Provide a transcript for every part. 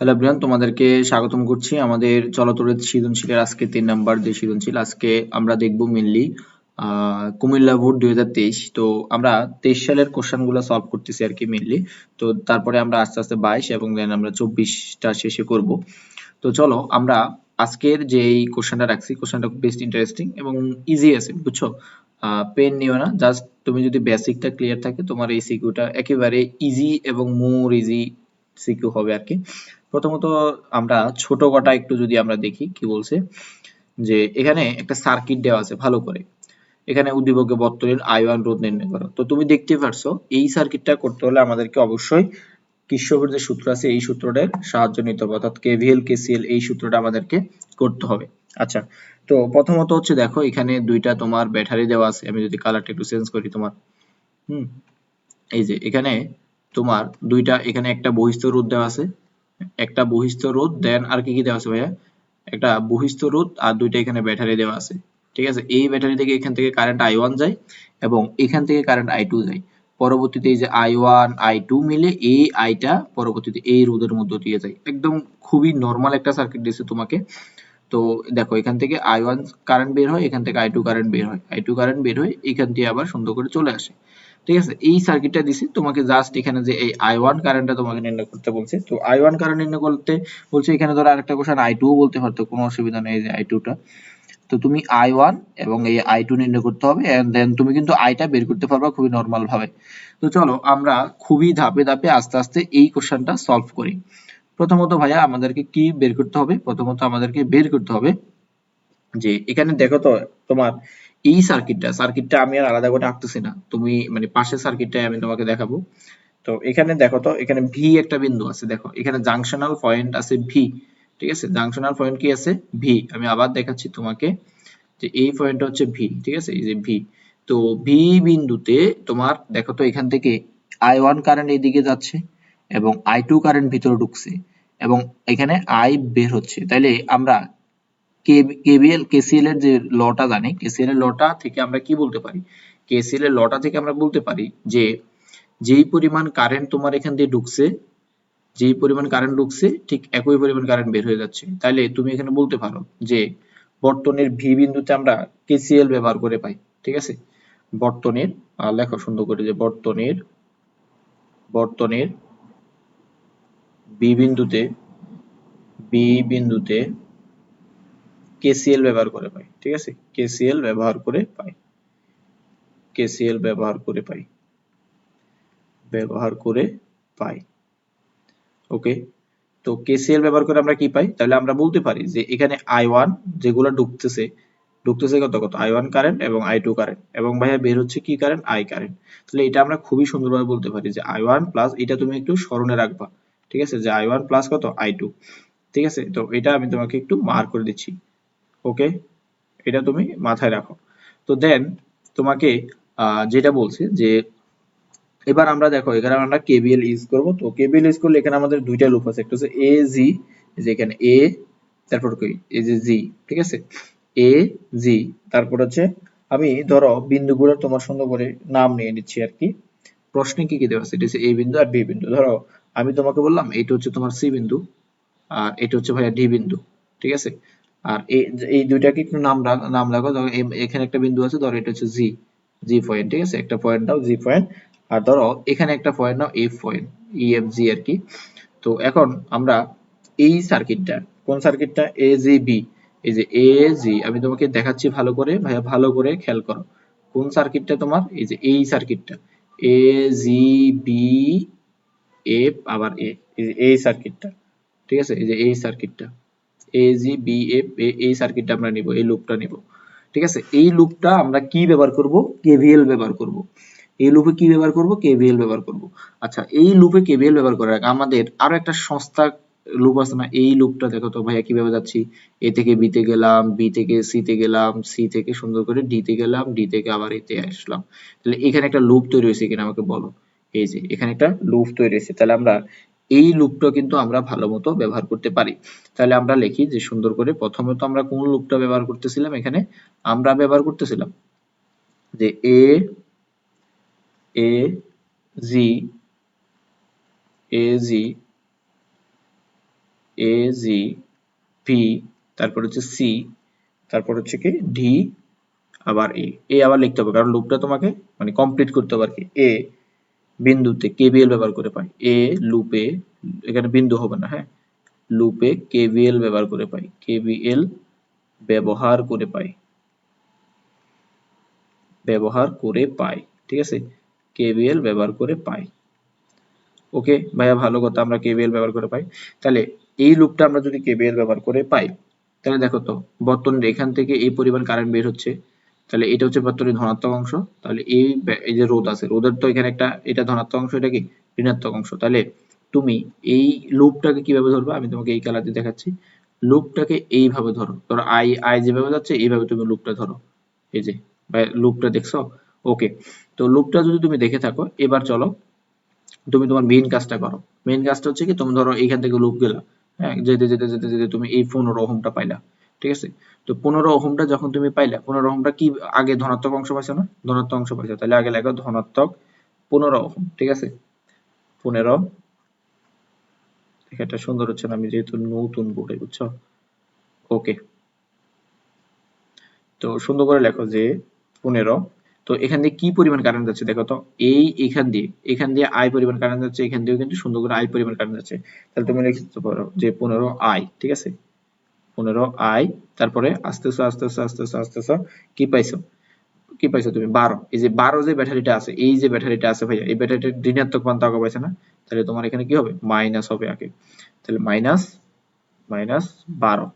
Hello Brian তোমাদেরকে স্বাগতম করছি আমাদের চলতরিত সৃজনশীলের আজকে তিন নাম্বার যে সৃজনশীল, আজকে আমরা দেখব মেনলি কুমিল্লা বোর্ড দুই হাজার তেইশ। তো আমরা তেইশ সালের কোশ্চেনগুলো সলভ করতেছি আর কি মেনলি তো তারপরে আমরা আস্তে আস্তে বাইশ এবং দেন আমরা চব্বিশটা শেষে করব। তো চলো, আমরা আজকের যে এই কোশ্চেনটা রাখছি, কোশ্চেনটা বেস্ট ইন্টারেস্টিং এবং ইজি আছে, বুঝছ? পেন নিও না জাস্ট তুমি যদি বেসিকটা ক্লিয়ার থাকে, তোমার এই সিকিউটা একেবারে ইজি এবং মোর ইজি সিকিউ হবে আর কি। প্রথমত আমরা ছোট কটা একটু যদি আমরা দেখি, কি বলছে? যে এখানে একটা সার্কিট দেওয়া আছে ভালো করে। এখানে উদ্দীপকে বর্তনীর আই ওয়ান রোধ নির্ণয় করো। তো তুমি দেখতে পারছ, এই সার্কিটটা করতে হলে আমাদেরকে অবশ্যই কির্শফের যে সূত্র আছে, এই সূত্রটার সাহায্য নিতে হবে। অর্থাৎ কেভিএল কেসিএল এই সূত্রটা আমাদেরকে করতে হবে। আচ্ছা তো প্রথমত হচ্ছে দেখো, এখানে দুইটা তোমার ব্যাটারি দেওয়া আছে। আমি যদি কালারটা একটু চেঞ্জ করি তোমার। হুম, এই যে এখানে তোমার দুইটা, এখানে একটা বহিস্থ রোধ দেওয়া আছে। একটা বহিস্থ রোধ দেন আর কি কি দেওয়া আছে ভাইয়া? একটা বহিস্থ রোধ আর দুইটা এখানে ব্যাটারি দেওয়া আছে। ঠিক আছে? এই ব্যাটারি থেকে এখান থেকে কারেন্ট আই ওয়ান যায় এবং এখান থেকে কারেন্ট আই টু যায়। পরবর্তীতে এই যে আই ওয়ান আই টু মিলে এই আইটা পরবর্তীতে এই রোধের মধ্য দিয়ে যায়। একদম খুবই নর্মাল একটা সার্কিট দিয়েছে তোমাকে। তো দেখো, এখান থেকে আই ওয়ান কারেন্ট বের হয়, এখান থেকে আই টু কারেন্ট বের হয়। আই টু কারেন্ট বের হয় এখান দিয়ে আবার সুন্দর করে চলে আসে। ঠিক আছে? এই সার্কিটটা দিছি। তোমাকে জাস্ট এখানে যে এই আই ওয়ান কারেন্টটা তোমাকে নির্ণয় করতে বলছে। তো আই ওয়ান কারেন্ট নির্ণয় করতে বলছে, এখানে ধরো আরেকটা কোশ্চেন আই টু বলতে পারতো, কোনো অসুবিধা নেই যে আই টুটা তো তুমি আই ওয়ান এবং এই আই টু নির্ণয় করতে হবে এন্ড দেন তুমি কিন্তু আইটা বের করতে পারবা খুবই নর্মাল ভাবে। তো চলো, আমরা খুবই ধাপে ধাপে আস্তে আস্তে এই কোশ্চেনটা সলভ করি। প্রথমত ভাইয়া, আমাদেরকে কি বের করতে হবে? প্রথমত আমাদেরকে বের করতে হবে যে, এখানে দেখো তো তোমার এই সার্কিটটা সার্কিটটা আমি আর আলাদা করে আঁকতেছি না। তুমি মানে পাশের সার্কিটটাই আমি তোমাকে দেখাবো। তো এখানে দেখো তো, এখানে ভি একটা বিন্দু আছে, দেখো। এখানে জাংশনাল পয়েন্ট আছে ভি ঠিক আছে? জাংশনাল পয়েন্ট কি আছে? ভি আমি আবার দেখাচ্ছি তোমাকে যে এই পয়েন্টটা হচ্ছে ভি ঠিক আছে? এই যে ভি তো ভি বিন্দুতে তোমার, দেখো তো, এখান থেকে আই ওয়ান কারেন্ট এইদিকে যাচ্ছে এবং আই টু কারেন্ট ভিতরে ঢুকছে এবং এখানে আই বের হচ্ছে। তাইলে আমরা কেবিএল, কেসিএল এর যে লটা জানি, কেসিএল এর লটা থেকে আমরা কি বলতে পারি? কেসিএল এর লটা থেকে আমরা বলতে পারি যে, যেই পরিমাণ কারেন্ট তোমার এখান দিয়ে ঢুকছে, যেই পরিমাণ কারেন্ট ঢুকছে, ঠিক একই পরিমাণ কারেন্ট বের হয়ে যাচ্ছে। তাহলে তুমি এখানে বলতে পারো যে, বর্তনের ভি বিন্দুতে আমরা কেসিএল ব্যবহার করে পাই, ঠিক আছে? বর্তনের লেখো সুন্দর করে যে বর্তনের বর্তনের বি বিন্দুতে বি বিন্দুতে কেসিএল ব্যবহার করে পাই, ঠিক আছে? কেসিএল ব্যবহার করে পাই। কেসিএল ব্যবহার করে পাই। ব্যবহার করে পাই। ওকে? তো কেসিএল ব্যবহার করে আমরা কি পাই? তাহলে আমরা বলতে পারি যে এখানে আই ওয়ান যেগুলো ঢুকতেছে ঢুকতেছে কত কত? আই ওয়ান কারেন্ট এবং আই টু কারেন্ট এবং ভাইয়া বের হচ্ছে কি কারেন্ট আই কারেন্ট তাহলে এটা আমরা খুবই সুন্দরভাবে বলতে পারি যে আই ওয়ান প্লাস এটা তুমি একটু স্মরণে রাখবা, ঠিক আছে? যে আই ওয়ান প্লাস কত? আই টু ঠিক আছে? তো এটা আমি তোমাকে একটু মার্ক করে দিচ্ছি। ওকে? এটা তুমি মাথায় রাখো। তো দেন তোমাকে যেটা বলছে যে, এবার আমরা দেখো, এখানে আমরা কেবিএল ইউজ করব। তো কেবিএল ইউজ করলে এখানে আমাদের দুইটা লুপ আছে। একটা হচ্ছে এ জি যে এখানে এ তারপর কি এই যে জি ঠিক আছে? এ জি তারপর হচ্ছে আমি ধরো বিন্দুগুলো তোমার সুন্দর করে নাম নিয়ে নিচ্ছি আর কি। প্রশ্নে কি কি দেওয়া আছে? এটা হচ্ছে এ বিন্দু আর বি বিন্দু। ধরো আমি তোমাকে বললাম, এটা হচ্ছে তোমার সি বিন্দু আর এটা হচ্ছে ভাইয়া ডি বিন্দু, ঠিক আছে? আর এই দুইটাকে একটু নাম নাম লাগো এখানে একটা বিন্দু আছে, ধরো এটা হচ্ছে জি জি পয়েন্ট ঠিক আছে? একটা পয়েন্ট দাও জি পয়েন্ট আর ধরো এখানে একটা পয়েন্ট নাও F point E F G আর কি। তো এখন আমরা এই সার্কিটটা কোন সার্কিটটা এ জি বি এই যে এ জি আমি তোমাকে দেখাচ্ছি ভালো করে, ভাইয়া ভালো করে খেয়াল করো। কোন সার্কিটটা তোমার? এই যে এই সার্কিটটা এ জি বি এফ আবার এ এই সার্কিটটা ঠিক আছে? এই যে এই সার্কিটটা এই সার্কিটটা আমরা নিব এই লুপটা নিব। ঠিক আছে? এই লুপটা আমরা কি ব্যবহার করব? কেভিএল ব্যবহার করব। এই লুপে কি ব্যবহার করব? কেভিএল ব্যবহার করব। আচ্ছা এই লুপে কেভিএল ব্যবহার করার আমাদের আরও একটা সংস্থা লুপ আছে না? এই লুপটা দেখো তো ভাইয়া, কীভাবে যাচ্ছি? এ থেকে বি তে গেলাম বি থেকে সি তে গেলাম সি থেকে সুন্দর করে ডি তে গেলাম ডি থেকে আবার এতে আসলাম। তাহলে এখানে একটা লুপ তৈরি হয়েছে কিনা আমাকে বলো। এই যে, এখানে একটা লুপ তৈরি হয়েছে। তাহলে আমরা এই লুপটা কিন্তু আমরা ভালো মতো ব্যবহার করতে পারি। তাহলে আমরা লিখি যে সুন্দর করে প্রথমত আমরা কোন লুপটা ব্যবহার করতেছিলাম এখানে? আমরা ব্যবহার করতেছিলাম যে এ এ জি এ জি এ জি ভি তারপর হচ্ছে সি তারপর হচ্ছে কি ডি আবার এ এ আবার লিখতে হবে, কারণ লুপটা তোমাকে মানে কমপ্লিট করতে হবে আর কি। এ বিন্দুতে কেবিএল ব্যবহার করে পাই। এ লুপে, এখানে বিন্দু হবে না হ্যাঁ? লুপে কেবিএল ব্যবহার করে পাই। কেবিএল ব্যবহার করে পাই। ব্যবহার করে পাই, ঠিক আছে? কেবিএল ব্যবহার করে পাই। ওকে, ভাইয়া, ভালো কথা, আমরা কেবিএল ব্যবহার করে পাই। তাহলে এই লুপটা আমরা যদি কেবিএল ব্যবহার করে পাই, তাহলে দেখো তো, বর্তনীর এখান থেকে এই পরিমাণ কারেন্ট বের হচ্ছে। তাহলে এটা হচ্ছে বর্তনীর ধনাত্মক অংশ। তাহলে এই এই যে রোধ আছে, রোধের তো এখানে একটা, এটা ধনাত্মক অংশ, এটা কি? ঋণাত্মক অংশ। তাহলে তুমি এই লুপটাকে কীভাবে ধরবে? আমি তোমাকে এই কালার দিয়ে দেখাচ্ছি। লুপটাকে এইভাবে ধরো। ধরো আই আই যেভাবে যাচ্ছে, এইভাবে তুমি লুপটা ধরো। এই যে লুপটা দেখছ? ওকে তো লুপটা যদি তুমি দেখে থাকো, এবার চলো, তুমি তোমার মেইন কাজটা করো। মেইন কাজটা হচ্ছে কি, তুমি ধরো এইখান থেকে লুপ গেলা। হ্যাঁ যেতে যেতে যেতে যেতে তুমি এই পনেরো ওহমটা পাইলা। ঠিক আছে? তো পনেরো ওহমটা যখন তুমি পাইলা, পনেরো ওহমটা কি আগে ধনাত্মক অংশ পাইছো না? ধনাত্মক অংশ পাইছো, তাহলে আগে লেখো ধনাত্মক পনেরো ওহম, ঠিক আছে? পনেরো এটা সুন্দর হচ্ছে না, আমি যেহেতু নতুন বোর্ডে, বুঝছ? ওকে তো সুন্দর করে লেখো যে পনেরো, তো এখান দিয়ে কি পরিমাণ কারেন্ট যাচ্ছে দেখো তো? এই এখান দিয়ে এখান দিয়ে আই পরিমাণ কারেন্ট যাচ্ছে, এখান দিয়েও কিন্তু সুন্দর করে আই পরিমাণ কারেন্ট যাচ্ছে। তাহলে তুমি লিখতে পারো যে পনেরো আই ঠিক আছে? পনেরো, আই, তারপরে আস্তেছ আস্তেছ আস্তেছ আস্তেছ কি পাইছো? কি পাইছো তুমি? বারো। এই যে বারো যে ব্যাটারিটা আছে, এই যে ব্যাটারিটা আছে ভাইয়া, এই ব্যাটারিটা ঋণাত্মক মান তাকে পাইছে না? তাহলে তোমার এখানে কি হবে? মাইনাস হবে আগে। তাহলে মাইনাস মাইনাস বারো।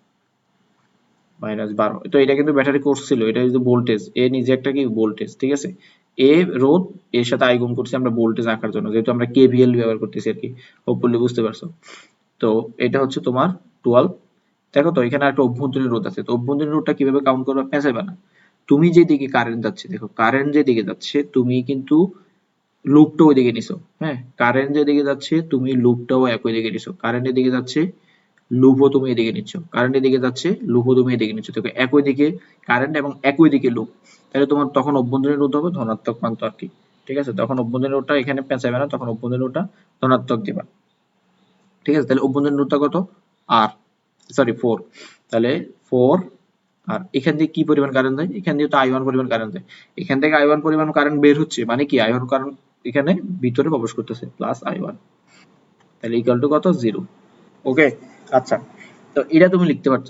মাইনাস বারো। তো এটা কিন্তু ব্যাটারি কোর্স ছিল, এটা কিন্তু ভোল্টেজ। এ নিজে একটা কি? ভোল্টেজ, ঠিক আছে? এ রোদ এর সাথে আই গুণ করছি আমরা ভোল্টেজ আঁকার জন্য, যেহেতু আমরা কেভিএল ব্যবহার করতেছি আর কি। হোপফুলি বুঝতে পারছ। তো এটা হচ্ছে তোমার টুয়েলভ দেখো তো, এখানে একটা অভ্যন্তরীণ রোধ আছে, তো অভ্যন্তরীণ রোধটা কীভাবে কাউন্ট করবে? পেঁচাইবে না তুমি যে দিকে কারেন্ট যাচ্ছে, দেখো কারেন্ট যে দিকে যাচ্ছে, তুমি কিন্তু লুপটা ওই দিকে নিছো হ্যাঁ? কারেন্ট যে দিকে যাচ্ছে, তুমি লুপটাও একই দিকে নিছো। কারেন্টের দিকে যাচ্ছে লুপও তুমি এদিকে নিচ্ছ। কারেন্টের দিকে যাচ্ছে লুপও তুমি এদিকে নিচ্ছ। দেখো একই দিকে কারেন্ট এবং একই দিকে লুপ তাহলে তোমার তখন অভ্যন্তরীণ রোধ হবে ধনাত্মক প্রান্ত আর কি, ঠিক আছে? তখন অভ্যন্তরীণ রোধটা এখানে পেঁচাবে না তখন অভ্যন্তরীণ রোধটা ধনাত্মক দিবা। ঠিক আছে? তাহলে অভ্যন্তরীণ রোধটা কত? আর সরি ফোর তাহলে ফোর আর এখান থেকে কি পরিমাণ কারেন্ট দেয়? এখান দিয়ে তো আই ওয়ান পরিমাণ কারেন্ট দেয়। এখান থেকে আই ওয়ান পরিমাণ কারেন্ট বের হচ্ছে মানে কি? আই ওয়ান কারেন্ট এখানে ভিতরে প্রবেশ করতেছে প্লাস আই ওয়ান তাহলে ইকুয়াল টু কত? জিরো ওকে আচ্ছা। তো এটা তুমি লিখতে পারছ।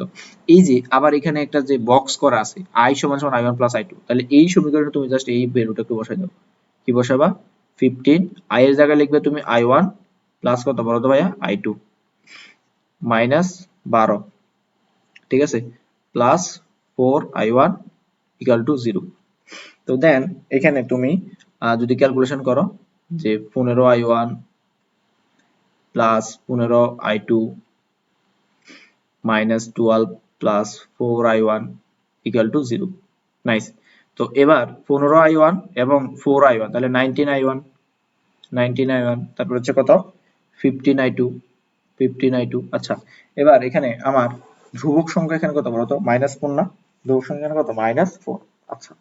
এই যে আবার এখানে একটা যে বক্স করা আছে আই সমান সমান I one plus I two তাহলে এই সমীকরণে তুমি জাস্ট এই ভ্যালুটা একটু বসাই দাও। কি বসাবা? ফিফটিন আই এর জায়গায় লিখবে তুমি আই ওয়ান প্লাস কত বলো তো ভাইয়া? আই টু মাইনাস বারো। ঠিক আছে? Plus four I one equal to zero তো দেন এখানে তুমি যদি ক্যালকুলেশন করো যে পনেরো আই ওয়ান প্লাস পনেরো I two minus twelve plus four I one equal to zero nice তো এবার পনেরো আই ওয়ান এবং ফোর আই ওয়ান তাহলে nineteen I one nineteen I one তারপর হচ্ছে কত? ফিফটিন আই টু টু আচ্ছা এবার এখানে আমার ধ্রুবক সংখ্যা এখানে কত বলতো? মাইনাস ফোর না? ধ্রুবক সংখ্যা কত? মাইনাস ফোর আচ্ছা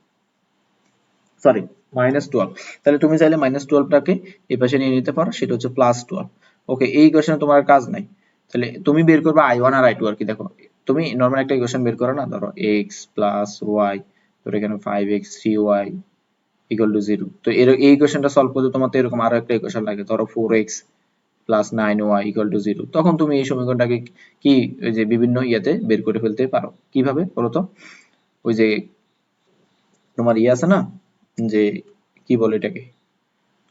সরি মাইনাস টুয়েলভ তাহলে তুমি চাইলে মাইনাস টুয়েলভটাকে এই পাশে নিয়ে নিতে পারো, সেটা হচ্ছে প্লাস টুয়েলভ ওকে এই কোয়েশনে তোমার কাজ নাই। তাহলে তুমি বের করবে আই ওয়ান আর আই টু আর কি, দেখো। তুমি নর্মাল একটা ইকুয়েশন বের করো না, ধরো এক্স প্লাস ওয়াই ধরো এখানে five X three Y equal to zero তো এই ইকুয়েশনটা সলভ করতে তোমার তো এরকম আরও একটা ইকুয়েশন লাগে, ধরো four X plus nine Y equal to zero তখন তুমি এই সমীকরণটাকে কি, ওই যে বিভিন্ন ইয়েতে বের করে ফেলতে পারো। কীভাবে বলো তো? ওই যে তোমার ইয়ে আছে না, যে কি বলে এটাকে?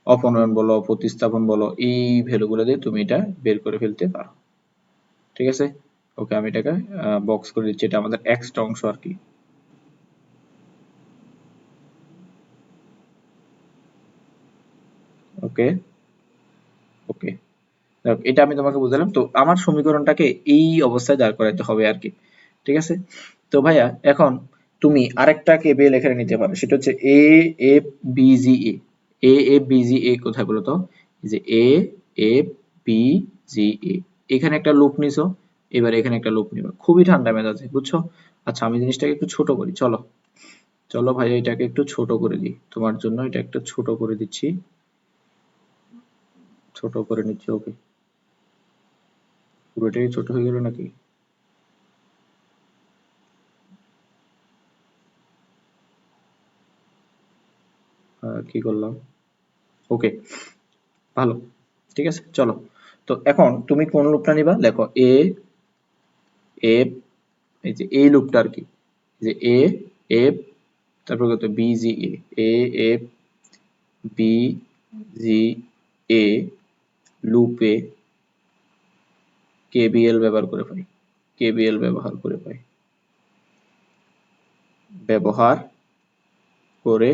অপনয়ন বলো, প্রতিস্থাপন বলো, এই ভ্যালুগুলো দিয়ে তুমি এটা বের করে ফেলতে পারো। ঠিক আছে? ওকে, আমি এটাকে বক্স করে দিচ্ছি। এটা আমাদের এক্সট্রা অংশ আর কি। ওকে? ওকে। এটা আমি তোমাকে বুঝালাম। তো আমার সমীকরণটাকে এই অবস্থায় দাঁড় করাইতে হবে আর কি। ঠিক আছে? তো ভাইয়া, এখন তুমি আরেকটা কেবিএল এখানে নিতে পারো। সেটা হচ্ছে A F B G A A F B G A কোথায় বলো তো? যে এ এফ বি জি এ এখানে একটা লুপ নিছো, এবার এখানে একটা লুপ নিবা। খুবই ঠান্ডা মেজাজে, বুঝছ? আচ্ছা আমি জিনিসটাকে একটু ছোট করি, চলো। চলো ভাই এটাকে একটু ছোট করে দিই। তোমার জন্য এটা একটা ছোট করে দিচ্ছি। ছোট করে নিচ্ছি ওকে পুরোটাই ছোট হয়ে গেল নাকি? কি করলাম? ওকে ভালো, ঠিক আছে, চলো। তো এখন তুমি কোন লুপটা নিবা? লেখো এ এই যে এই লুপটা আর কি যে এ তারপর কত? B G A A F B G A লুপে কেবিএল ব্যবহার করে পাই। কেবিএল ব্যবহার করে পাই। ব্যবহার করে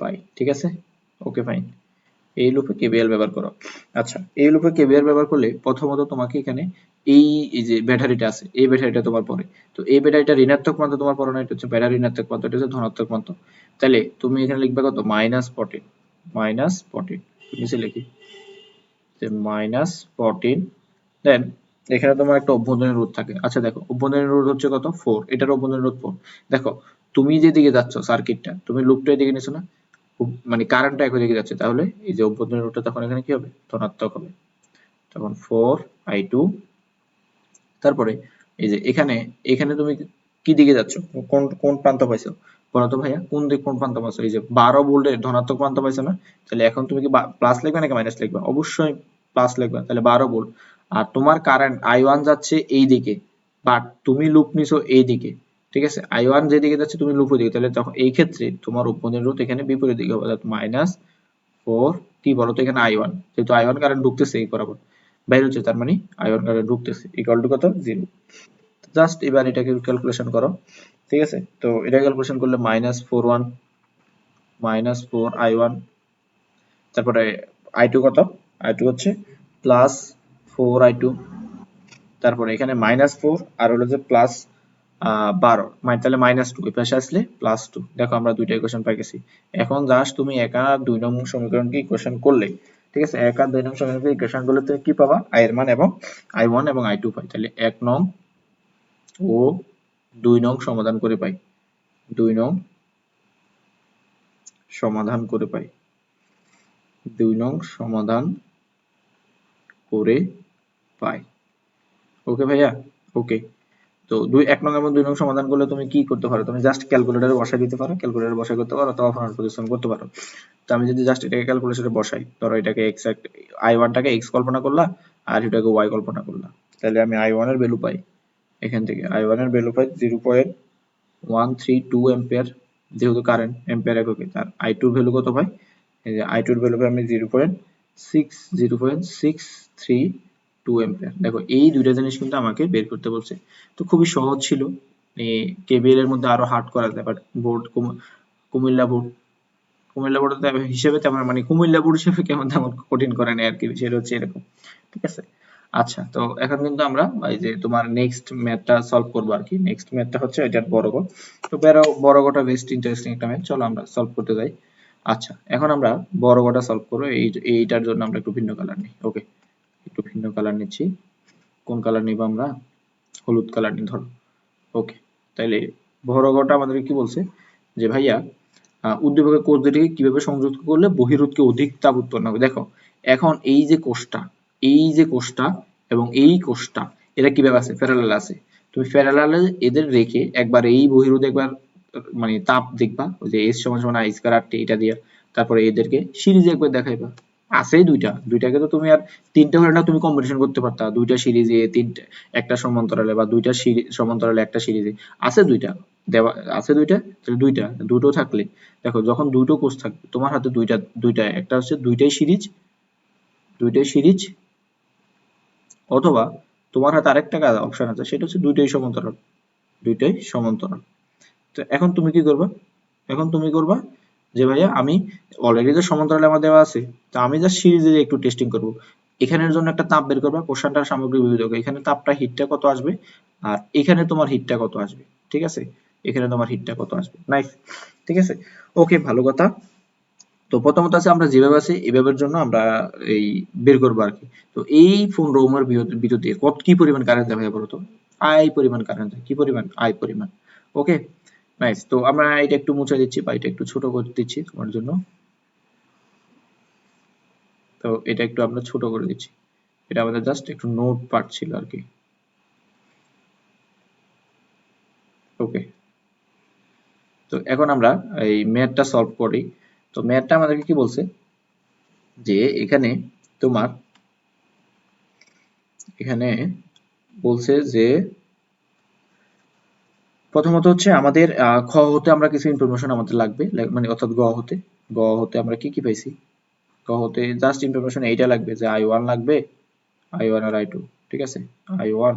পাই, ঠিক আছে? ওকে ফাইন এই লুপে কেবিএল ব্যবহার করো। আচ্ছা এই লুপে কেবিএল ব্যবহার করলে প্রথমত তোমাকে এখানে এই যে ব্যাটারিটা আছে, এই ব্যাটারিটা তোমার পরে তো এই ব্যাটারিটা ঋণাত্মক প্রান্ত তোমার পরে না, এটা হচ্ছে ব্যাটারি ঋণাত্মক প্রান্ত এটা হচ্ছে ধনাত্মক প্রান্ত তাহলে তুমি এখানে লিখবে কত? মাইনাস ফোরটিন মাইনাস ফোরটিন নিচে লিখি। যে মাইনাস ফোরটিন দেন এখানে তোমার একটা অভ্যন্তরীণ রোধ থাকে। আচ্ছা দেখো, অভ্যন্তরীণ রোধ হচ্ছে কত? ফোর এটার অভ্যন্তরীণ রোধ ফোর দেখো, তুমি যেদিকে যাচ্ছ সার্কিটটা তুমি লুপটা এদিকে নিছো না? মানে কারেন্টটা একই দিকে যাচ্ছে, তাহলে এই যে অভ্যন্তরীণ রোধটা তখন এখানে কি হবে? ধনাত্মক হবে। তখন ফোর আই টু তারপরে, এই যে এখানে এখানে তুমি কি দিকে যাচ্ছ? কোন কোন প্রান্ত পাইছো? বলো তো ভাইয়া, কোন দিক কোন প্রান্ত পাইছো? এই যে বারো ভোল্টের ধনাত্মক প্রান্ত পাইছো না? তাহলে এখন তুমি কি প্লাস লিখবে নাকি মাইনাস লিখবে? অবশ্যই প্লাস লিখবে, তাহলে বারো ভোল্ট। আর তোমার কারেন্ট আই ওয়ান যাচ্ছে এই দিকে বাট তুমি লুপ নিছো এই দিকে ঠিক আছে? আই ওয়ান যেদিকে যাচ্ছে তুমি লুপ দিকে তাহলে তখন এই ক্ষেত্রে তোমার অভ্যন্তরীণ রোধ এখানে বিপরীত দিকে হবে, অর্থাৎ মাইনাস ফোর কি বলো তো এখানে আই ওয়ান যেহেতু আই ওয়ান কারেন্ট ঢুকতেছে এই বরাবর, বাইরে হচ্ছে তার মানে আই ওয়ান কারেন্ট ঢুকতেছে ইকুয়াল টু কত? জিরো জাস্ট এবার এটাকে ক্যালকুলেশন করো, ঠিক আছে? তো এটা ক্যালকুলেশন করলে minus four one minus four I one তারপরে আই টু কত? আই টু হচ্ছে প্লাস ফোর আই টু তারপরে এখানে মাইনাস ফোর আর হলো যে প্লাস বারো। তাহলে মাইনাস টু পাশে আসলে প্লাস টু দেখো আমরা দুইটা ইকুয়েশন পাই গেছি। এখন জাস্ট তুমি এক আর দুই নং সমীকরণকে ইকুয়েশন করলে, ঠিক আছে? এক আর দুই নং সমীকরণকে ইকুয়েশন করলে তুমি কি পাবা? আই এর মান এবং আই ওয়ান এবং আই টু পাই। তাহলে এক নং ও দুই নং সমাধান করে পাই। দুই নং সমাধান করে পাই। দুই নং সমাধান করে পাই ওকে ভাইয়া? ওকে তো দুই, এক নং এবং দুই নং সমাধান করলে তুমি কি করতে পারো? তুমি জাস্ট ক্যালকুলেটরে বসাই দিতে পারো ক্যালকুলেটরে বসাই করতে পারো অথবা ফোনার প্রতিস্থাপন করতে পারো। তো আমি যদি জাস্ট এটাকে ক্যালকুলেটরে বসাই, ধরো এটাকে এক্সাক্ট আই ওয়ানটাকে এক্স কল্পনা করলা আর এটাকে ওয়াই কল্পনা করলা। তাহলে আমি আই ওয়ানের ভ্যালু পাই। এখান থেকে আই ওয়ানের ভ্যালু পাই zero point one three two ampere যেহেতু কারেন্ট এম্পিয়ার এককে, তার আই টুর ভ্যালু কত পাই? এই যে আই টুর ভ্যালু পাই আমি zero point six zero point six three two ampere দেখো, এই দুইটা জিনিস কিন্তু আমাকে বের করতে বলছে। তো খুবই সহজ ছিল। কেবিএল এর মধ্যে আরও হার্ড করা যায় but board Comilla board Comilla board হিসেবে তেমন মানে কুমিল্লা বোর্ড হিসেবে কেমন, তেমন কঠিন করে নেই আর কি হচ্ছে এরকম। ঠিক আছে? আচ্ছা তো এখন কিন্তু আমরা এই যে তোমার নেক্সট ম্যাথটা সলভ করব আর কি নেক্সট ম্যাথটা হচ্ছে এটার বর্গ তো বড় গোটা বেস্ট ইন্টারেস্টিং একটা ম্যাথ চলো আমরা সলভ করতে যাই। আচ্ছা এখন আমরা বড় বর্গটা সলভ করব। এই, এইটার জন্য আমরা একটু ভিন্ন কালার নিই। ওকে একটু ভিন্ন কালার নিচ্ছি। কোন কালার নিব আমরা? হলুদ কালার নিই ধরো। ওকে তাইলে বর্গটা আমাদের কি বলছে? যে ভাইয়া উদ্দীপকের কোষ দুটিকে কীভাবে সংযুক্ত করলে বহিরোধকে অধিক তাপ উৎপন্ন হবে? দেখো, এখন এই যে কোষটা, এই যে কোষটা এবং এই কোষটা, এরা কীভাবে আছে? প্যারালাল আছে। তুমি প্যারালালে এদের রেখে একবার এই বহিরোধ একবার মানে তাপ দেখবা, ওই যে এস সমান সমান আই স্কয়ার আর টি এটা দিয়ে, তারপরে এদেরকে সিরিজে একবার দেখাইবা। আছে দুইটা। দুইটাকে তো তুমি আর তিনটা হলে না তুমি কম্বিনেশন করতে পারতা। দুইটা সিরিজে তিনটা, একটা সমান্তরালে বা দুইটা সমান্তরালে একটা সিরিজে আছে দুইটা। দেওয়া, আছে দুইটা? তাহলে দুইটা। দুটো থাকলে। দেখো, যখন দুটো কোষ থাকবে তোমার হাতে দুইটা দুইটা, একটা হচ্ছে দুইটাই সিরিজ দুইটাই সিরিজ অথবা তোমার হাতে আরেকটা কাজ অপশন আছে, সেটা হচ্ছে দুইটাই সমান্তরাল। দুইটাই সমান্তরাল। তো এখন তুমি কি করবা? এখন তুমি করবা যে ভাইয়া, আমি অলরেডি তো সমান্তরালে আমার দেওয়া আছে, তো আমি জাস্ট সিরিজে একটু টেস্টিং করব। এখানের জন্য একটা তাপ বের করবা কোশ্চেনটার সামগ্রিক বিবেচক এখানে তাপটা হিটটা কত আসবে, আর এখানে তোমার হিটটা কত আসবে, ঠিক আছে? এখানে তোমার হিটটা কত আসবে নাইস ঠিক আছে? ওকে ভালো কথা। তো প্রথমত আছে, আমরা যেভাবে আছে, এভাবের জন্য আমরা এই বের করব আর কি। তো এই ফোন রোমের বিদ্যুৎ কত কি পরিমাণ কারেন্ট দেবে বলো তো? আই পরিমাণ কারেন্ট কি পরিমাণ? আই পরিমাণ। ওকে নাইস তো আমরা এটা একটু মুছে দিচ্ছি বা এটা একটু ছোট করে দিচ্ছি তোমার জন্য। তো এটা একটু আমরা ছোট করে দিচ্ছি। এটা আমাদের জাস্ট একটু নোট পার্ট ছিল আর কি। ওকে তো এখন আমরা এই ম্যাথটা সলভ করি। তো ম্যাথটা আমাদেরকে কি বলছে? যে এখানে তোমার, এখানে বলছে যে প্রথমত হচ্ছে আমাদের খ হতে আমরা কিছু ইনফরমেশন আমাদের লাগবে মানে অর্থাৎ গ হতে। গ হতে আমরা কি কি পাইছি? গ হতে জাস্ট ইনফরমেশন এইটা লাগবে যে আই ওয়ান লাগবে আই ওয়ান আর আই টু ঠিক আছে? আই ওয়ান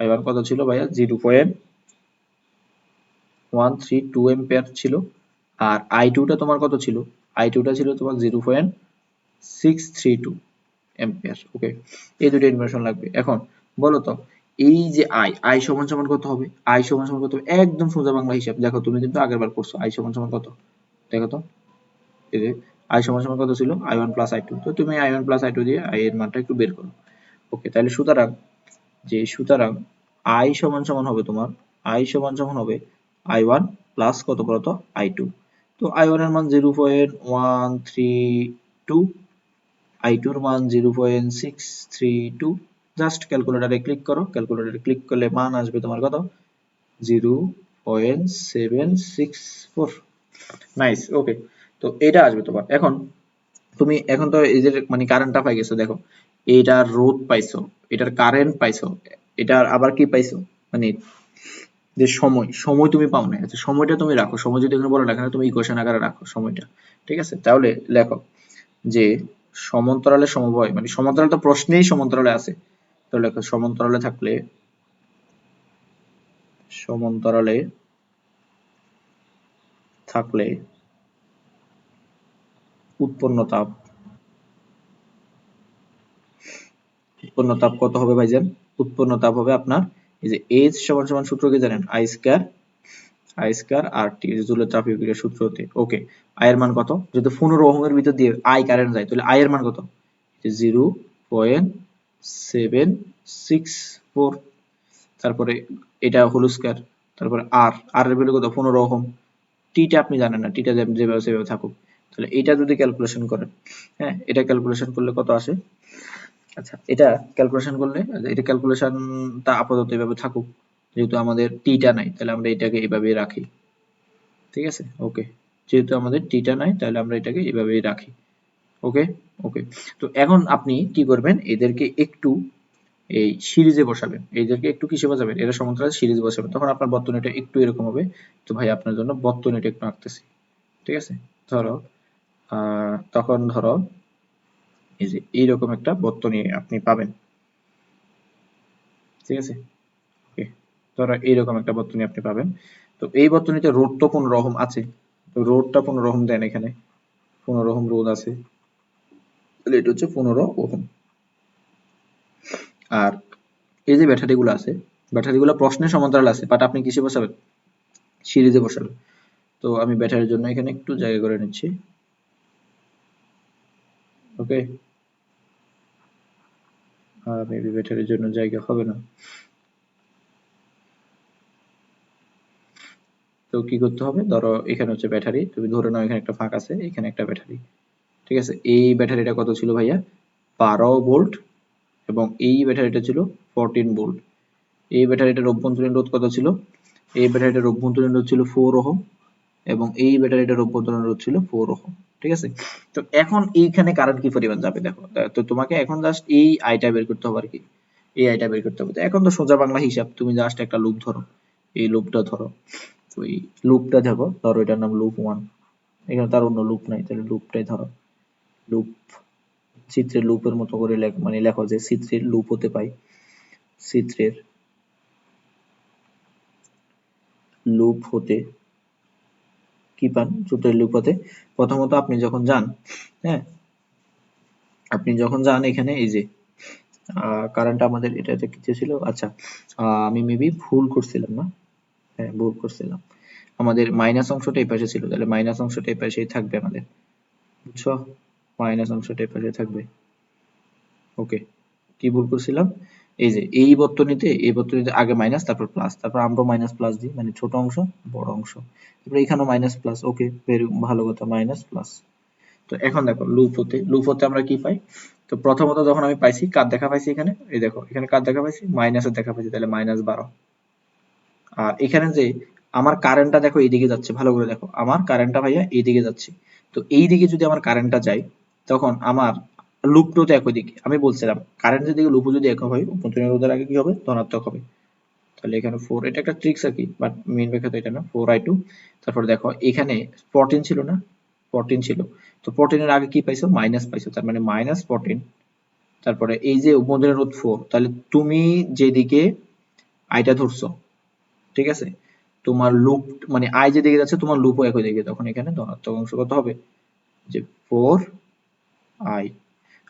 আই ওয়ান কত ছিল ভাইয়া? Zero point one three two ampere ছিল। আর আই টুটা তোমার কত ছিল? আই টুটা ছিল তোমার zero point six three two ampere okay এই দুটো ইনফরমেশন লাগবে। এখন বলো তো এই যে আই আই সমান সমান কত হবে? আই সমান সমান কত হবে? একদম সোজা বাংলা হিসাব। দেখো, তুমি কিন্তু আগের বার করছ। আই সমান সমান কত? দেখো তো। এই যে আই সমান সমান কত ছিল? I one plus I two তো তুমি I one plus I two দিয়ে আই এর মানটা একটু বের করো। ওকে তাহলে সুতরাং যে সুতরাং আই সমান সমান হবে তোমার আই সমান সমান হবে আই ওয়ান প্লাস কত বলতো আই টু তো আই ওয়ানের মান zero point one three two I টুর মান zero point six three two just ক্যালকুলেটারে ক্লিক করো। ক্যালকুলেটারে ক্লিক করলে মান আসবে তোমার কত? Zero point seven six four nice okay তো এটা আসবে তোমার। এখন তুমি, এখন তো এই যে মানে কারেন্টটা পাই গেছো, দেখো। এটার রোধ পাইছো, এটার কারেন্ট পাইছো এটার আবার কি পাইছো? মানে যে সময় সময় তুমি পাও না আচ্ছা সময়টা তুমি রাখো। সময় যদি এখানে বলে রাখো তুমি ইকুয়েশন আকারে রাখো সময়টা। ঠিক আছে? তাহলে লেখো যে সমান্তরালে সমবায় মানে সমান্তরাল তো প্রশ্নেই সমান্তরালে আছে। তো লেখো সমান্তরালে থাকলে সমান্তরালে থাকলে উৎপন্ন তাপ উৎপন্ন তাপ কত হবে ভাইজান উৎপন্ন তাপ হবে আপনার এই যে এইচ সমান সমান সূত্র কি জানেন? I square I square R T জুলের তাপীয় ক্রিয়ার সূত্রতে ওকে আই এর মান কত? যদি 15 ওহমের ভিতর দিয়ে আই কারেন্ট যায়, তাহলে আই এর মান কত? Zero point seven, six, four, তারপরে এটা হোল স্কয়ার তারপরে আর আর এর ভ্যালু কত? পনেরো ওহম। টিটা আপনি জানেন না টিটা যেভাবে সেভাবে থাকুক। তাহলে এটা যদি ক্যালকুলেশন করেন হ্যাঁ এটা ক্যালকুলেশন করলে কত আসে? আচ্ছা এটা ক্যালকুলেশন করলে, এটা ক্যালকুলেশনটা আপাতত এভাবে থাকুক, যেহেতু আমাদের টিটা নাই, তাহলে আমরা এটাকে এভাবেই রাখি। ঠিক আছে? ওকে যেহেতু আমাদের টিটা নাই, তাহলে আমরা এটাকে এভাবেই রাখি। ওকে ওকে তো এখন আপনি কি করবেন? এদেরকে একটু এই সিরিজে বসাবেন। এদেরকে একটু কিসে বসাবেন? এরা সমান্তরাল সিরিজ বসাবেন। তখন আপনার বর্তনীটা একটু এরকম হবে। তো ভাই, আপনার জন্য বর্তনীটা একটু আঁকতেছি। ঠিক আছে? ধরো তখন ধরো, এই যে এইরকম একটা বর্তনী আপনি পাবেন। ঠিক আছে? ওকে ধরো এইরকম একটা বর্তনী আপনি পাবেন। তো এই বর্তনীতে রোড তো কোন রকম আছে? তো রোডটা পনেরো রকম দেন এখানে? পনেরো রকম রোদ আছে? তাহলে এটা হচ্ছে পনেরো ওহম। আর এই যে ব্যাটারিগুলো আছে, ব্যাটারিগুলো প্রশ্নের সমান্তরাল আছে বাট আপনি কিসে বসাবেন? সিরিজে বসাবেন। তো আমি ব্যাটারির জন্য এখানে একটু জায়গা করে নিচ্ছি। ওকে মেবি ব্যাটারির জন্য জায়গা হবে না। তো কি করতে হবে? ধরো এখানে হচ্ছে ব্যাটারি, তুমি ধরে নাও এখানে একটা ফাঁক আছে, এখানে একটা ব্যাটারি। ঠিক আছে? এই ব্যাটারিটা কত ছিল ভাইয়া? বারো ভোল্ট এবং এই ব্যাটারিটা ছিল ফোরটিন ভোল্ট এই ব্যাটারিটার অভ্যন্তরীণ রোধ কত ছিল? এই ব্যাটারিটার অভ্যন্তরীণ রোধ ছিল ফোর ওহম এবং এই ব্যাটারিটার অভ্যন্তরীণ রোধ ছিল ফোর ওহম, ঠিক আছে? তো এখন এইখানে কারেন্ট কি পরিমাণ যাবে দেখো? তো তোমাকে এখন জাস্ট এই আইটা বের করতে হবে আর কি। এই আইটা বের করতে হবে। তো এখন তো সোজা বাংলা হিসাব, তুমি জাস্ট একটা লুপ ধরো। এই লুপটা ধরো। তো এই লুপটা দেখো ধরো এটার নাম লুপ ওয়ান এখানে তার অন্য লুপ নাই, তাহলে লুপটাই ধরো। লুপ চিত্রের লুপের মতো করে লেখ মানে লেখো যে চিত্রের লুপ হতে পাই। চিত্রের লুপ হতে কি পান? সূত্রের লুপ হতে। প্রথমত আপনি যখন যান হ্যাঁ আপনি যখন যান এখানে, এই যে কারেন্ট আমাদের এটাতে কিছু ছিল? আচ্ছা আমি মেবি ভুল করছিলাম না? হ্যাঁ ভুল করছিলাম। আমাদের মাইনাস অংশটা এই পাশে ছিল, তাহলে মাইনাস অংশটা এই পাশেই থাকবে আমাদের। বুঝছ? মাইনাস অংশটা এই পাশে থাকবে। ওকে কি ভুল করছিলাম? এই যে, এই বর্তনীতে এই বর্তনীতে আগে মাইনাস তারপর প্লাস তারপর আমরা মাইনাস প্লাস দিই মানে ছোট অংশ, বড় অংশ। তারপর এখানেও মাইনাস প্লাস ওকে ভালো কথা মাইনাস প্লাস তো এখন দেখো লুপ হতে লুপ হতে আমরা কি পাই? তো প্রথমত যখন আমি পাইছি, কার দেখা পাইছি এখানে? এই দেখো, এখানে কার দেখা পাইছি? মাইনাসের দেখা পাইছি, তাহলে মাইনাস বারো। আর এখানে যে, আমার কারেন্টটা দেখো এইদিকে যাচ্ছে, ভালো করে দেখো, আমার কারেন্টটা ভাইয়া এইদিকে যাচ্ছে। তো এই দিকে যদি আমার কারেন্টটা যায় তখন আমার লুপটো তো একই দিকে। আমি বলছিলাম কারেন্টের দিকে লুপও যদি একই হয় অভ্যন্তরীণ রোধের আগে কি হবে? ধনাত্মক হবে। তাহলে এখানে ফোর এটা একটা ট্রিক্স আর কি বাট মেইন ব্যাখ্যা তো এটা না। ফোর আই টু তারপরে দেখো, এখানে ফোরটিন ছিল না? ফোরটিন ছিল। তো ফোরটিনের আগে কি পাইছো? মাইনাস পাইছো। তার মানে মাইনাস ফোরটিন তারপরে এই যে অভ্যন্তরীণ রোধ ফোর তাহলে তুমি যেদিকে আইটা ধরছো, ঠিক আছে? তোমার লুপ মানে আই যেদিকে যাচ্ছে, তোমার লুপও একই দিকে। তখন এখানে ধনাত্মক অংশ কত হবে? যে ফোর আই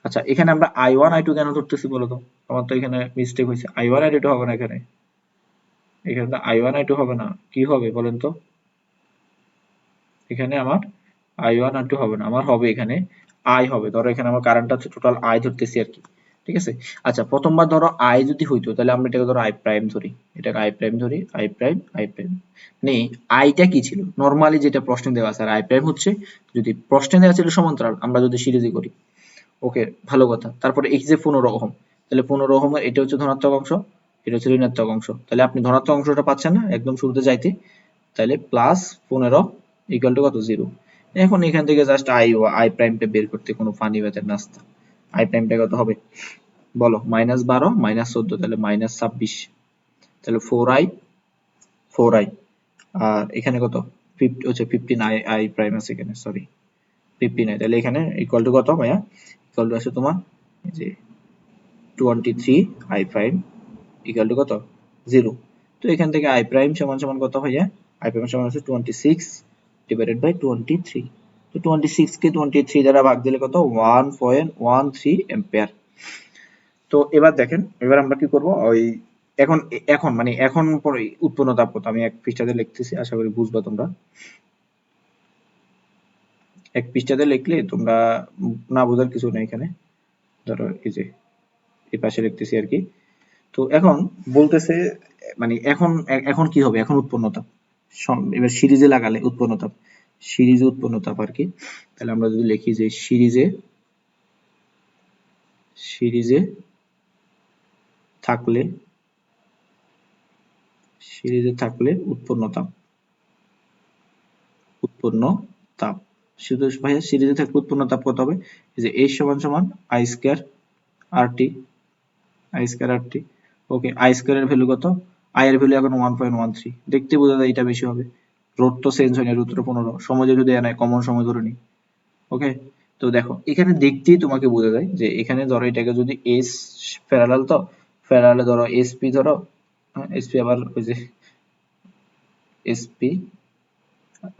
আচ্ছা এখানে আমরা আই ওয়ান আই টু কেন ধরতেছি বলতো? আমার তো এখানে মিস্টেক হয়েছে। আই ওয়ান আই টু হবে না এখানে? এখানে তো আই ওয়ান আই টু হবে না। কি হবে বলেন তো? এখানে আমার আই ওয়ান আই টু হবে না। আমার হবে এখানে আই হবে। ধরো এখানে আমার কারেন্টটা হচ্ছে টোটাল আই ধরতেছি আর কি। ঠিক আছে? আচ্ছা প্রথমবার ধরো আই যদি হইতো, তাহলে আমরা এটাকে ধরো আই প্রাইম ধরি। এটাকে আই প্রাইম ধরি আই প্রাইম আই প্রাইম মানে আইটা কি ছিল? নরমালি যেটা প্রশ্নে দেওয়া আছে, আর আই প্রাইম হচ্ছে, যদি প্রশ্নে দেওয়া ছিল সমান্তরাল, আমরা যদি সিরিজে করি। ওকে, ভালো কথা। তারপরে এই যে পনেরো ওহম, তাহলে পনেরো ওহমের এটা হচ্ছে ধনাত্মক অংশ, এটা হচ্ছে ঋণাত্মক অংশ। তাহলে আপনি ধনাত্মক অংশটা পাচ্ছেন না, একদম শুরুতে যাইতে। তাহলে প্লাস পনেরো ইকুয়াল টু কত? জিরো এখন এখান থেকে জাস্ট আই ও আই প্রাইমটা বের করতে কোনো ফানি ব্যাতের নাস্তা। আই প্রাইমটা কত হবে? বলো মাইনাস বারো মাইনাস চোদ্দ, তাহলে মাইনাস ছাব্বিশ। তাহলে ফোর আই ফোর আই আর এখানে কত? ফিফটি হচ্ছে ফিফটিন আই আই প্রাইম আছে এখানে সরি ফিফটিন আই তাহলে এখানে ইকুয়াল টু কত ভাইয়া? ইকুয়াল টু আছে তোমার যে twenty three I prime equal to কত? জিরো তো এখান থেকে আই প্রাইম সমান সমান কত ভাইয়া? আই প্রাইম সমান হচ্ছে twenty six divided by twenty three তো টোয়েন্টি দ্বারা ভাগ দিলে কত? তো এবার দেখেন, এবার আমরা কি করব? ওই এখন এখন মানে এখন উৎপন্ন তাপ কত? আমি এক পৃষ্ঠাতে লিখতেছি, আশা করি বুঝবা তোমরা। এক পৃষ্ঠাতে লিখলে তোমরা না বোঝার কিছু নেই এখানে। ধরো এই যে, এই পাশে লিখতেছি আর কি। তো এখন বলতেছে মানে এখন এখন কি হবে? এখন উৎপন্ন তাপ। এবার সিরিজে লাগালে উৎপন্ন তাপ। সিরিজে উৎপন্ন তাপ আর কি তাহলে আমরা যদি লিখি যে সিরিজে সিরিজে থাকলে সিরিজে থাকলে উৎপন্ন তাপ উৎপন্ন তাপ। শুধু ভাইয়া সিরিজে থাকলে উৎপন্ন তাপ কত হবে? যে এইচ সমান সমান I square R I square R okay, I square এর ভ্যালু কত? আই এর ভ্যালু এখন 1.13 দেখতে বোঝা যায় এটা বেশি হবে। রোড তো চেঞ্জ হয়নি রোড তো 15 সময় যদি নাই কমন সময় ধরে নি ওকে তো দেখো, এখানে দেখতেই তোমাকে বোঝা যায় যে এখানে ধরো এটাকে যদি এস প্যারালাল তো প্যারালালে ধরো এসপি ধরো এসপি আবার ওই যে এসপি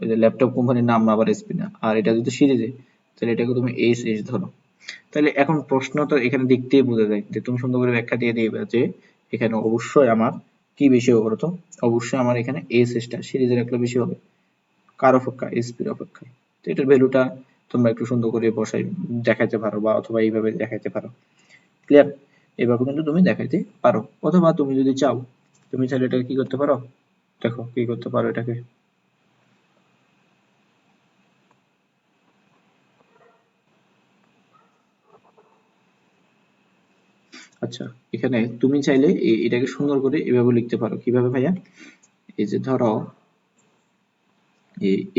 ওই যে ল্যাপটপ কোম্পানির নাম আবার এসপি না। আর এটা যদি সিরিজে তাহলে এটাকে তুমি এস এস ধরো। তাহলে এখন প্রশ্ন তো এখানে দেখতেই বোঝা যায় যে তুমি সুন্দর করে ব্যাখ্যা দিয়ে দিবে যে এখানে অবশ্যই আমার কি বেশি হবে বলতো? অবশ্যই আমার এখানে এস এসটা সিরিজের রাখলে বেশি হবে। কার অপেক্ষা? এসপির অপেক্ষা। তো এটার ভ্যালুটা তোমরা একটু সুন্দর করে বসাই, দেখাইতে পারো বা অথবা এইভাবে দেখাইতে পারো। ক্লিয়ার এভাবে কিন্তু তুমি দেখাইতে পারো। অথবা তুমি যদি চাও, তুমি চাইলে এটাকে কি করতে পারো? দেখো, কি করতে পারো এটাকে। আচ্ছা এখানে তুমি চাইলে এটাকে সুন্দর করে এভাবে লিখতে পারো। কীভাবে ভাইয়া? এই যে ধরো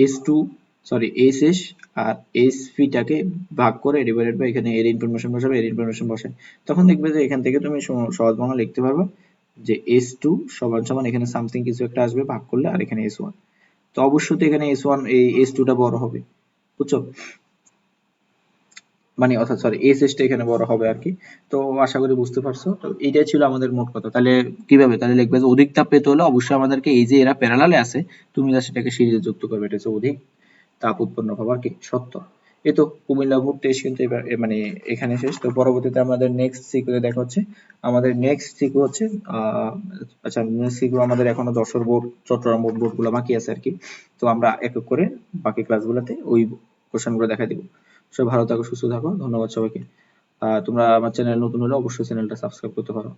S two sorry S S R S টাকে ভাগ করে ডিভাইডেড বাই এখানে এর ইনফরমেশন বসাবে এর ইনফরমেশন বসাবে তখন দেখবে যে এখান থেকে তুমি সহজ বাংলা লিখতে পারবে যে এস টু সমান সমান এখানে সামথিং কিছু একটা আসবে ভাগ করলে আর এখানে এস ওয়ান তো অবশ্যই এখানে এস ওয়ান এই এস টুটা বড় হবে। বুঝছ? মানে অর্থাৎ সরি এস এসটা এখানে বড় হবে আর কি। তো আশা করি বুঝতে পারছ। তো এইটাই ছিল আমাদের মোট কথা। তাহলে কীভাবে? তাহলে লিখবে যে অধিক তাপ পেতে হলে অবশ্যই আমাদেরকে এই যে এরা প্যারালালে আছে, তুমি যা সেটাকে সিরিজে যুক্ত করবে। এটা হচ্ছে অধিক তাপ উৎপন্ন হবার কি, সত্য। এই তো, কুমিল্লা ভোট টেস্ট কিন্তু এবার মানে এখানে শেষ। তো পরবর্তীতে আমাদের নেক্সট সিকুয়ে দেখা হচ্ছে। আমাদের নেক্সট সিকু হচ্ছে আচ্ছা নেক্সট সিকু আমাদের এখনও যশোর বোর্ড চট্টগ্রাম বোর্ড বোর্ডগুলো বাকি আছে আর কি। তো আমরা এক এক করে বাকি ক্লাসগুলোতে ওই কোশ্চেনগুলো দেখা দিব। সবাই ভালো থাকো, সুস্থ থাকো। ধন্যবাদ সবাইকে। তোমরা আমার চ্যানেল নতুন হলে অবশ্যই চ্যানেলটা সাবস্ক্রাইব করতে পারো।